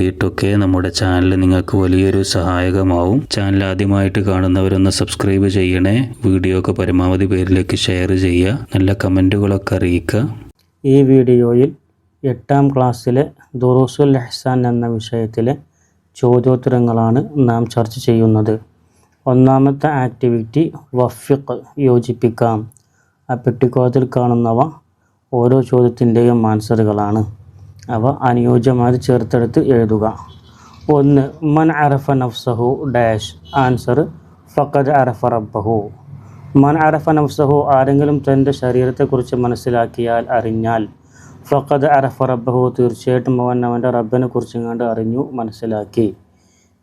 വേണ്ടിയിട്ടൊക്കെ നമ്മുടെ ചാനൽ നിങ്ങൾക്ക് വലിയൊരു സഹായകമാവും. ചാനൽ ആദ്യമായിട്ട് കാണുന്നവരൊന്ന് സബ്സ്ക്രൈബ് ചെയ്യണേ. വീഡിയോ ഒക്കെ പരമാവധി പേരിലേക്ക് ഷെയർ ചെയ്യുക. നല്ല കമന്റുകളൊക്കെ അറിയിക്കുക. ഈ വീഡിയോയിൽ എട്ടാം ക്ലാസ്സിലെ ദുറൂസുൽ എഹ്സാൻ എന്ന വിഷയത്തിലെ ചോദ്യോത്തരങ്ങളാണ് നാം ചർച്ച ചെയ്യുന്നത്. ഒന്നാമത്തെ ആക്ടിവിറ്റി വഫിഖ് യോജിപ്പിക്കാം. ആ പെട്ടിക്കോളത്തിൽ കാണുന്നവ ഓരോ ചോദ്യത്തിന്റെയും ആൻസറുകളാണ്. അവ അനുയോജ്യമായി ചേർത്തെടുത്ത് എഴുതുക. ഒന്ന് മൻ അറഫ നഫ്സഹു ഡാഷ്. ആൻസർ ഫഖദ് അറഫ റബ്ബഹു. മൻ അറഫ നഫ്സഹു ആരെങ്കിലും തന്റെ ശരീരത്തെക്കുറിച്ച് മനസ്സിലാക്കിയാൽ അറിഞ്ഞാൽ ഫഖദ് അറഫ റബ്ബഹു തീർച്ചയായിട്ടും അവൻ അവന്റെ റബ്ബിനെ കുറിച്ച് കണ്ട് അറിഞ്ഞു മനസ്സിലാക്കി.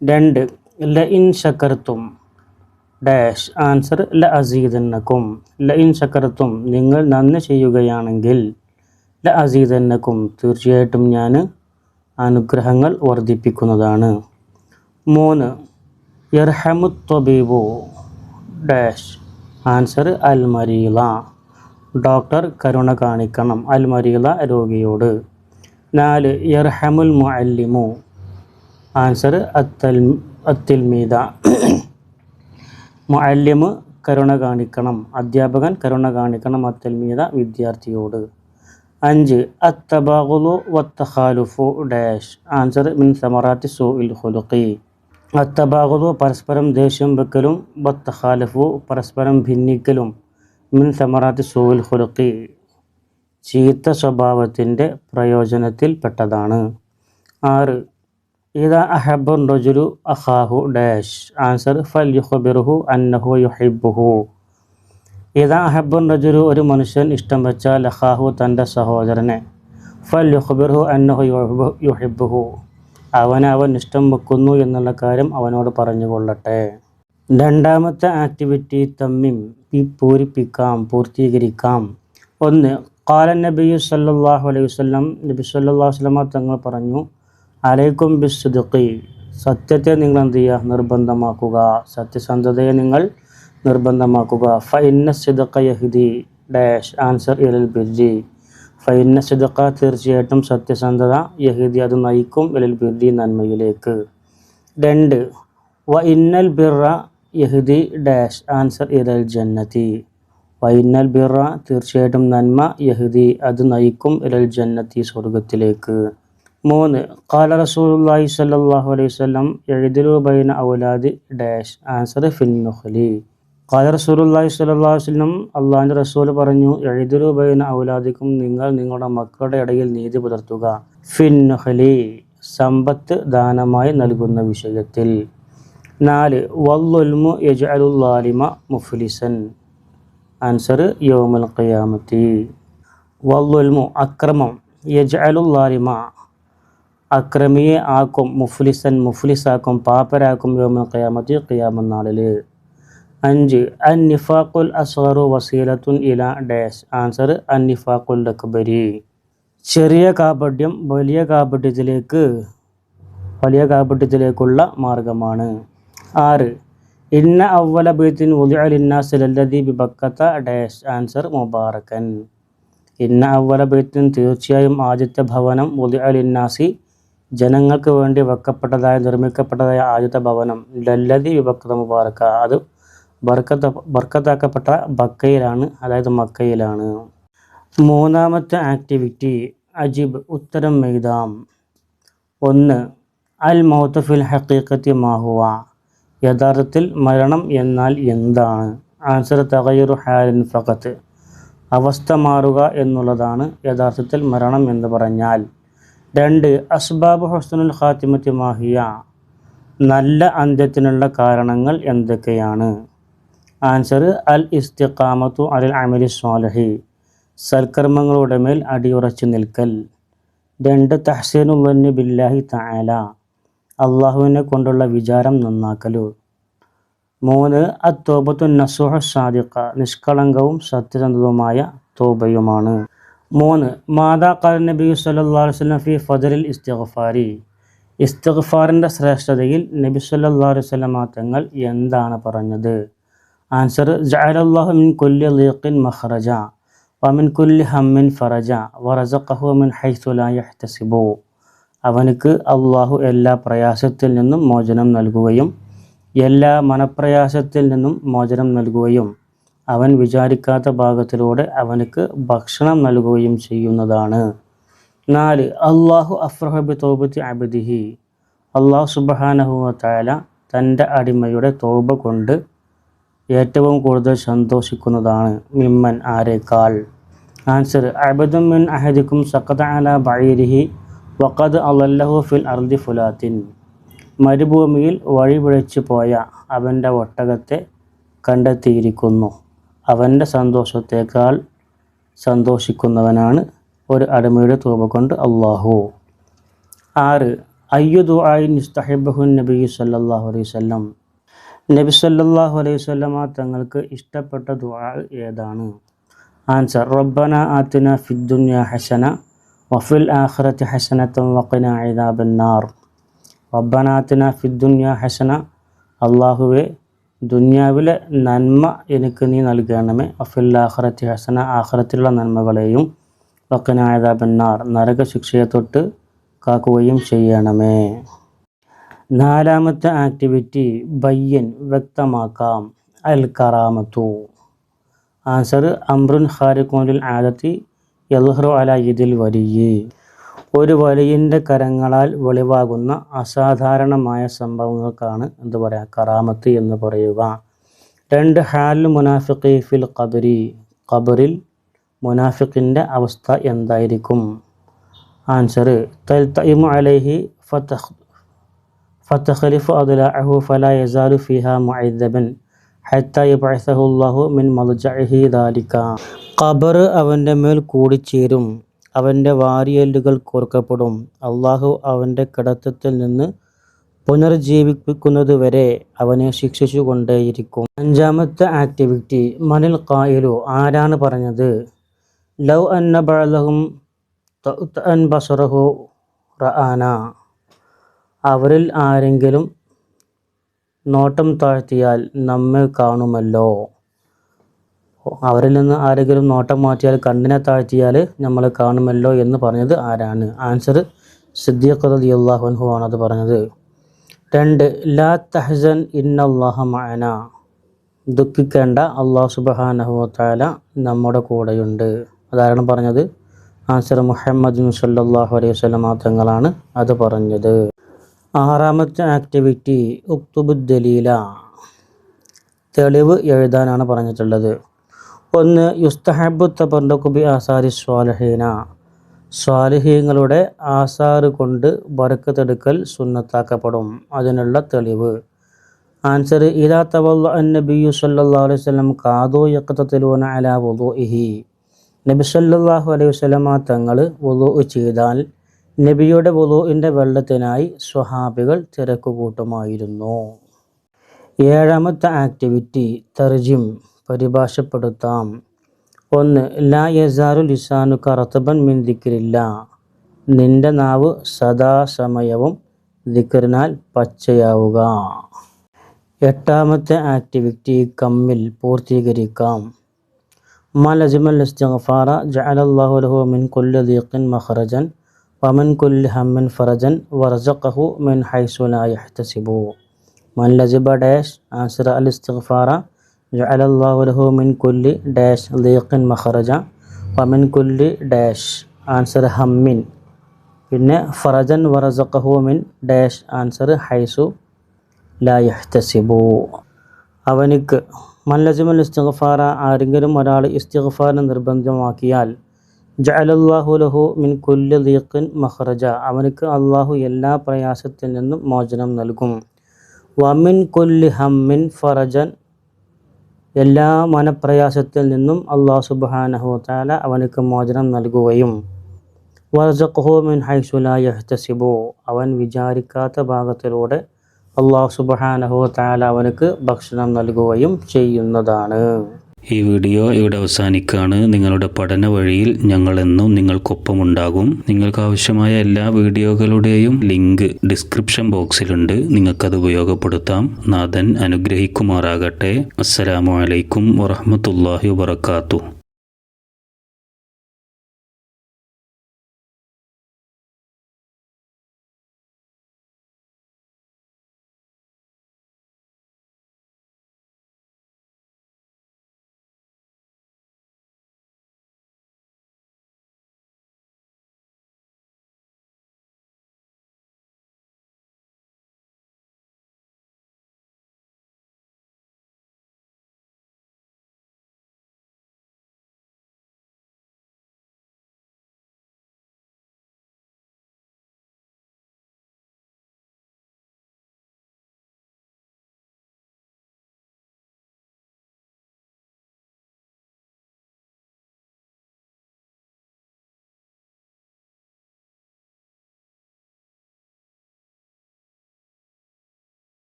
രണ്ട് ല ഇൻ ശക്കർത്തും ഡാഷ്. ആൻസർ ല അസീദന്നക്കും ല ഇൻ ശക്കർത്തും നിങ്ങൾ നന്ദി ചെയ്യുകയാണെങ്കിൽ ല അസീദന്നക്കും തീർച്ചയായിട്ടും ഞാൻ അനുഗ്രഹങ്ങൾ വർദ്ധിപ്പിക്കുന്നതാണ്. മൂന്ന് യർഹമു ത്വബീബു ഡാഷ്. ആൻസർ അൽ മരീള ഡോക്ടർ കരുണ കാണിക്കണം അൽ മരീള രോഗിയോട്. നാല് യർഹമുൽ മുഅല്ലിമു. ആൻസർ അത്തൽ അത്തിൽമീത. മുഅല്ലിമ് കരുണ കാണിക്കണം അധ്യാപകൻ കരുണ കാണിക്കണം അത്തൽമീത വിദ്യാർത്ഥിയോട്. അഞ്ച് അത്തബാഗുലു വത്തഖാലുഫു ഡാഷ്. ആൻസർ മിൻ സമറാത്തി സു ഇൽ ഹുലുഖി അത്തബാഗുലു പരസ്പരം ദേഷ്യം വെക്കലും വത്തഖാലുഫു പരസ്പരം ഭിന്നിക്കലും മിൻ സമറാത്തി സു ഇൽ ഹുലുഖി ചീത്ത സ്വഭാവത്തിന്റെ പ്രയോജനത്തിൽ പെട്ടതാണ്. ആറ് ഇതാ അഹബുൻ റജുലു അഖാഹു ഡാഷ്. ആൻസർ ഫൽ യുഹബിറുഹു അന്നഹു യുഹിബ്ബുഹു ഇതാ അഹബുൻ റജുരു ഒരു മനുഷ്യൻ ഇഷ്ടം വെച്ചാൽ ലഹാഹു തന്റെ സഹോദരനെ. ഫൽ യുഹബിർഹു അന്നഹു യുഹിബുഹു അവനെ അവൻ ഇഷ്ടം വെക്കുന്നു എന്നുള്ള കാര്യം അവനോട് പറഞ്ഞു കൊള്ളട്ടെ രണ്ടാമത്തെ ആക്ടിവിറ്റി തമ്മിം പൂരിപ്പിക്കാം പൂർത്തീകരിക്കാം. ഒന്ന് കാല നബി സല്ലാഹു അലൈഹി വസല്ലം നബി സല്ലാ വസ്ലമ തങ്ങൾ പറഞ്ഞു അലൈക്കും ബിസ്സുദുഖി. സത്യത്തെ നിങ്ങൾ എന്ത് ചെയ്യുക? നിർബന്ധമാക്കുക. സത്യസന്ധതയെ നിങ്ങൾ നിർബന്ധമാക്കുക. Dash answer ബിർജി. ഫൈന സിദക്ക തീർച്ചയായിട്ടും സത്യസന്ധത യഹ്ദി അത് നയിക്കും ഇലൽ ബിർജി നന്മയിലേക്ക്. രണ്ട് വ ഇന്നൽ ബിറ യഹിദി ഡാഷ് ആൻസർ ഇലൽ ജന്നതി. വ ഇന്നൽ ബിറ തീർച്ചയായിട്ടും നന്മ യഹ്ദി അത് നയിക്കും ഇലൽ ജന്നത്തി സ്വർഗത്തിലേക്ക് മൂന്ന് കാല റസൂലുള്ളാഹി സ്വല്ലല്ലാഹു അലൈഹി വസല്ലം എഴുതിലു ബൈന ഔലാദി ഡാഷ് ആൻസർ ഫിന്നുഖലി കാല റസൂലുള്ളാഹി സ്വല്ലല്ലാഹു വസല്ലം അള്ളാഹിന്റെ റസൂൽ പറഞ്ഞു എഴുതിലു ബൈന ഔലാദിക്കും നിങ്ങൾ നിങ്ങളുടെ മക്കളുടെ ഇടയിൽ നീതി പുലർത്തുക. ഫിൻഹലി സമ്പത്ത് ദാനമായി നൽകുന്ന വിഷയത്തിൽ. നാല് വല്ലുൽമു യജ്അലുല്ലാലിമ മുഫ്ലിസൻ. ആൻസർ യോമുൽ ഖിയാമത്തി. വല്ലുൽമു അക്രമം. യജ്അലുല്ലാലിമ അക്രമിയെ ആക്കും മുഫ്ലിസൻ മുഫ്ലിസാക്കും പാപ്പരാക്കും യോമുൽ ഖിയാമത്തി ഖിയാമ നാളിൽ അഞ്ച് അൻ നിഫാഖുൽ അസ്വറു വസീലത്തുൻ ഇല ഡാഷ്. ആൻസർ അൻ നിഫാഖുൽ അക്ബരി. ചെറിയ കാപട്യം വലിയ കാപട്യത്തിലേക്ക് വലിയ കാപട്യത്തിലേക്കുള്ള മാർഗമാണ്. ആറ് ഇന്ന അവല ബീത്തിൻ ഉലിഅലിന്നാസ് ലല്ലദി ബിബക്കത്ത ഡാഷ്. ആൻസർ മുബാറക്കൻ. ഇന്ന അവല ബൈത്തിൻ തീർച്ചയായും ആദ്യത്തെ ഭവനം ഉലിഅലിന്നാസി ജനങ്ങൾക്ക് വേണ്ടി വെക്കപ്പെട്ടതായ നിർമ്മിക്കപ്പെട്ടതായ ആദ്യത്തെ ഭവനം ലല്ലതി വിഭക്ത മുബാറക്ക. അത് ബർക്കത്ത ബർക്കത്താക്കപ്പെട്ട ബക്കയിലാണ് അതായത് മക്കയിലാണ്. മൂന്നാമത്തെ ആക്ടിവിറ്റി അജിബ് ഉത്തരം എഴുതാം. ഒന്ന് അൽ മൗത്തഫിൽ ഹക്കീക്കത്തി മാഹുവ യഥാർത്ഥത്തിൽ മരണം എന്നാൽ എന്താണ്? ആൻസർ തകയുറു ഹാലിൻ ഫഖത്ത് അവസ്ഥ മാറുക എന്നുള്ളതാണ് യഥാർത്ഥത്തിൽ മരണം എന്ന് പറഞ്ഞാൽ. രണ്ട് അസ്ബാബ് ഹുസ്നുൽ ഖാത്തിമത്തി മാഹിയ നല്ല അന്ത്യത്തിനുള്ള കാരണങ്ങൾ എന്തൊക്കെയാണ്? ആൻസർ അൽ ഇസ്തിഖാമത്തു അൽ അമലി സ്വാലഹി. സൽക്കർമ്മങ്ങളുടെ മേൽ അടിയുറച്ചു നിൽക്കൽ. രണ്ട് തഹ്സീനുള്ളു ബില്ലാഹി തആല. അള്ളാഹുവിനെ കൊണ്ടുള്ള വിചാരം നന്നാക്കലു. മൂന്ന് അത്തോബത്തു നസുഹ സാദിഖ. നിഷ്കളങ്കവും സത്യസന്ധവുമായ തോബയുമാണ്. മൂന്ന് മാതാ ഖാൽ നബി അലൈഹി വസല്ലം ഫി ഫദലിൽ ഇസ്തിഗ്ഫാരി. ഇസ്തിഗ്ഫാറിന്റെ ശ്രേഷ്ഠതയിൽ നബി സല്ലല്ലാഹു അലൈഹി വസല്ലമ തങ്ങൾ എന്താണ് പറഞ്ഞത്? ആൻസർ ജഅലല്ലാഹു മിൻ കുല്ലി ലീഖിൻ മഖ്റജ വമിൻ കുല്ലി ഹമ്മിൻ ഫറജ വറസഖഹു മിൻ ഹൈസു ലാ യഹ്തസിബു അവനക്ക് അള്ളാഹു എല്ലാ പ്രയാസത്തിൽ നിന്നും മോചനം നൽകുകയും എല്ലാ മനപ്രയാസത്തിൽ നിന്നും മോചനം നൽകുകയും അവൻ വിചാരിക്കാത്ത ഭാഗത്തിലൂടെ അവനക്ക് ഭക്ഷണം നൽകുകയും ചെയ്യുന്നതാണ്. നാല് അള്ളാഹു അഫ്രഹബി തോബത്തി അബിദിഹി. അള്ളാഹു സുബഹാനഹുവ താല തന്റെ അടിമയുടെ തോബ കൊണ്ട് ഏറ്റവും കൂടുതൽ സന്തോഷിക്കുന്നതാണ് മിമ്മൻ ആരേക്കാൾ ആൻസർ അബദും മിൻ അഹദിക്കും സക്കത അല ബൈരിഹി വഖദ് അലല്ലഹു ഫിൽ അർദി ഫുലാത്തിൻ. മരുഭൂമിയിൽ വഴിപിഴച്ചു പോയ അവന്റെ ഒട്ടകത്തെ കണ്ടെത്തിയിരിക്കുന്നു. അവന്റെ സന്തോഷത്തേക്കാൾ സന്തോഷിക്കുന്നവനാണ് ഒരു അടിമയുടെ തൂപ കൊണ്ട് അള്ളാഹു ആറ് അയ്യു ആയി ഇസ്തഹിബഹു നബി സല്ലല്ലാഹു അലൈഹി വസല്ലം. നബി സല്ലാഹു അലൈഹി വസല്ലമ തങ്ങൾക്ക് ഇഷ്ടപ്പെട്ട ദുആ ഏതാണ്? ആൻസർ റബ്ബന ആത്തിന ഫിദ്ദുന്യ ഹസന വഫിൽ ആഖിറതി ഹസനത്തൻ വഖിന അദാബന്നാർ റബ്ബന ആത്തിന ഫിദ്ദുന്യ ഹസന അള്ളാഹുവെ ദുന്യാവിലെ നന്മ എനിക്ക് നീ നൽകണമേ. വഫിൽ ആഖിറതി ഹസന ആഖിറത്തിലുള്ള നന്മകളെയും വഖിന നരക ശിക്ഷയെ തൊട്ട് കാക്കുകയും ചെയ്യണമേ. നാലാമത്തെ ആക്ടിവിറ്റി ബയ്യൻ വ്യക്തമാക്കാം. അൽ കറാമത്തു. ആൻസർ അമ്രുൻ ഖാരിഖുനിൽ ആദത്തി യൽഹ്റു അല ഇതിൽ വലിയ. ഒരു വലിയന്റെ കരങ്ങളാൽ വെളിവാകുന്ന അസാധാരണമായ സംഭവങ്ങൾക്കാണ് എന്ത് പറയുക കറാമത്ത് എന്ന് പറയുക. രണ്ട് ഹാൽ മുനാഫിഖി ഫിൽ ഖബരി. ഖബറിൽ മുനാഫിഖിന്റെ അവസ്ഥ എന്തായിരിക്കും? ആൻസർ തൽത്തയിമു അലൈഹി ഫതഖ് ഫത്തഖലിഫ് അദുലഹു ഫല യസാലു ഫിഹ മുഅദ്ദബൻ ഹത്ത ഇബ്സഹുല്ലാഹു മിൻ മൽജഅഹി ദാലിക ഖബർ അവന്റെ മേൽ കൂടി ചേരും അവന്റെ വാരിയല്ലുകൾ കോർക്കപ്പെടും. അള്ളാഹു അവന്റെ കിടത്തത്തിൽ നിന്ന് പുനർജീവിപ്പിക്കുന്നത് വരെ അവനെ ശിക്ഷിച്ചുകൊണ്ടേയിരിക്കും. അഞ്ചാമത്തെ ആക്ടിവിറ്റി മനിൽ കായലു ആരാണ് പറഞ്ഞത്? ലവ് അന്ന ബഴലഹും ബസറഹു റആന. അവരിൽ ആരെങ്കിലും നോട്ടം താഴ്ത്തിയാൽ നമ്മെ കാണുമല്ലോ. അവരിൽ നിന്ന് ആരെങ്കിലും നോട്ടം മാറ്റിയാൽ കണ്ണിനെ താഴ്ത്തിയാൽ നമ്മൾ കാണുമല്ലോ എന്ന് പറഞ്ഞത് ആരാണ്? ആൻസർ സിദ്ദീഖ് റതി ആണ് അത് പറഞ്ഞത്. രണ്ട് ലാ തഹസൻ ഇന്നല്ലാഹ മഅന. ദുഃഖിക്കേണ്ട അള്ളാഹു സുബഹാനഹു താല നമ്മുടെ കൂടെയുണ്ട്. അതാരാണ് പറഞ്ഞത്? ആൻസർ മുഹമ്മദ് സല്ലാഹു അലൈഹി വസല്ലമ തങ്ങളാണ് അത് പറഞ്ഞത്. ആറാമത്തെ ആക്ടിവിറ്റി ഉക്തുബുദ്ദലീല. തെളിവ് എഴുതാനാണ് പറഞ്ഞിട്ടുള്ളത്. ഒന്ന് യുസ്തഹബു തബർലക്കുബി ആസാരി സ്വാലഹീന. സ്വാലിഹീങ്ങളുടെ ആസാറ് കൊണ്ട് ബറക്കത്തെടുക്കൽ സുന്നത്താക്കപ്പെടും. അതിനുള്ള തെളിവ്. ആൻസർ ഇതാ തവല്ല നബിയു സല്ലല്ലാഹു അലൈഹി വസല്ലം കാതോ യക്കത്തലൂന അലാ വുദൂഇഹി. നബി സല്ലാഹു അലൈഹി വസല്ലമ തങ്ങൾ വുദൂ ചെയ്താൽ നബിയുടെ വുളുവിന്റെ വെള്ളത്തിനായി സ്വഹാബികൾ തിരക്കുകൂട്ടുമായിരുന്നു. ഏഴാമത്തെ ആക്ടിവിറ്റി തർജിം പരിഭാഷപ്പെടുത്താം. ഒന്ന് ലാ യസാറു ലിസാനു കറത്തബൻ മിൻ ദിക്രില്ല. നിന്റെ നാവ് സദാസമയവും ദിക്റിനാൽ പച്ചയാവുക. എട്ടാമത്തെ ആക്ടിവിറ്റി കമ്മിൽ പൂർത്തീകരിക്കാം. മലജിമൽ അജ്മൽ ജഅലല്ലാഹു ലഹു മിൻ കുല്ലി ദീഖിൻ മഖറജൻ വമൻ കുല്ലി ഹമ്മിൻ ഫറജൻ വർസഖഹു മിൻ ഹൈസു ലാ യഹ്തസിബു മൻ ലജിബ ഡാഷ് ആൻസർ അൽ ഇസ്തിഗ്ഫാറ ജഅലല്ലാഹു ലഹു മിൻ കുല്ലി ഡാഷ് ദീഖിൻ മഖറജ വമിൻ കുല്ലി ഡാഷ് ആൻസർ ഹമ്മിൻ പിന്നെ ഫറജൻ വറസഖഹു മിൻ ഡാഷ് ആൻസർ ഹൈസു ലാ യഹ്തസിബു അവനിക്ക് മല്ലജുമൽ ഇസ്തിഗ്ഫാറ ആരെങ്കിലും ഒരാൾ ഇസ്തിഗ്ഫാറിനെ നിർബന്ധമാക്കിയാൽ ജഅലല്ലാഹു ലഹു മിൻ കുല്ലി ദീഖിൻ മഖറജ. അവനക്ക് അള്ളാഹു എല്ലാ പ്രയാസത്തിൽ നിന്നും മോചനം നൽകും. വമിൻ കുല്ലി ഹമ്മിൻ ഫറജൻ. എല്ലാ മനപ്രയാസത്തിൽ നിന്നും അള്ളാഹു സുബാനഹു താല അവനക്ക് മോചനം നൽകുകയും വർജഖു മിൻ ഹൈസുല യഹ്തസിബു. അവൻ വിചാരിക്കാത്ത ഭാഗത്തിലൂടെ അള്ളാഹു സുബാനഹു താല അവനക്ക് ഭക്ഷണം നൽകുകയും ചെയ്യുന്നതാണ്. ഈ വീഡിയോ ഇവിടെ അവസാനിക്കുകയാണ്. നിങ്ങളുടെ പഠന വഴിയിൽ ഞങ്ങളെന്നും നിങ്ങൾക്കൊപ്പമുണ്ടാകും. നിങ്ങൾക്ക് ആവശ്യമായ എല്ലാ വീഡിയോകളുടെയും ലിങ്ക് ഡിസ്ക്രിപ്ഷൻ ബോക്സിലുണ്ട്. നിങ്ങൾക്കത് ഉപയോഗപ്പെടുത്താം. നാഥൻ അനുഗ്രഹിക്കുമാറാകട്ടെ. അസ്സലാമു അലൈക്കും വറഹ്മത്തുള്ളാഹി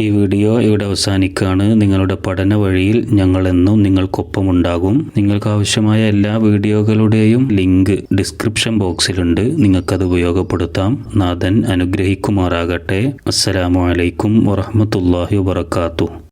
ഈ വീഡിയോ ഇവിടെ അവസാനിക്കുകയാണ്. നിങ്ങളുടെ പഠന വഴിയിൽ ഞങ്ങളെന്നും നിങ്ങൾക്കൊപ്പമുണ്ടാകും. നിങ്ങൾക്ക് ആവശ്യമായ എല്ലാ വീഡിയോകളുടെയും ലിങ്ക് ഡിസ്ക്രിപ്ഷൻ ബോക്സിലുണ്ട്. നിങ്ങൾക്കത് ഉപയോഗപ്പെടുത്താം. നാഥൻ അനുഗ്രഹിക്കുമാറാകട്ടെ. അസ്സലാമു അലൈക്കും വബറകാതുഹു.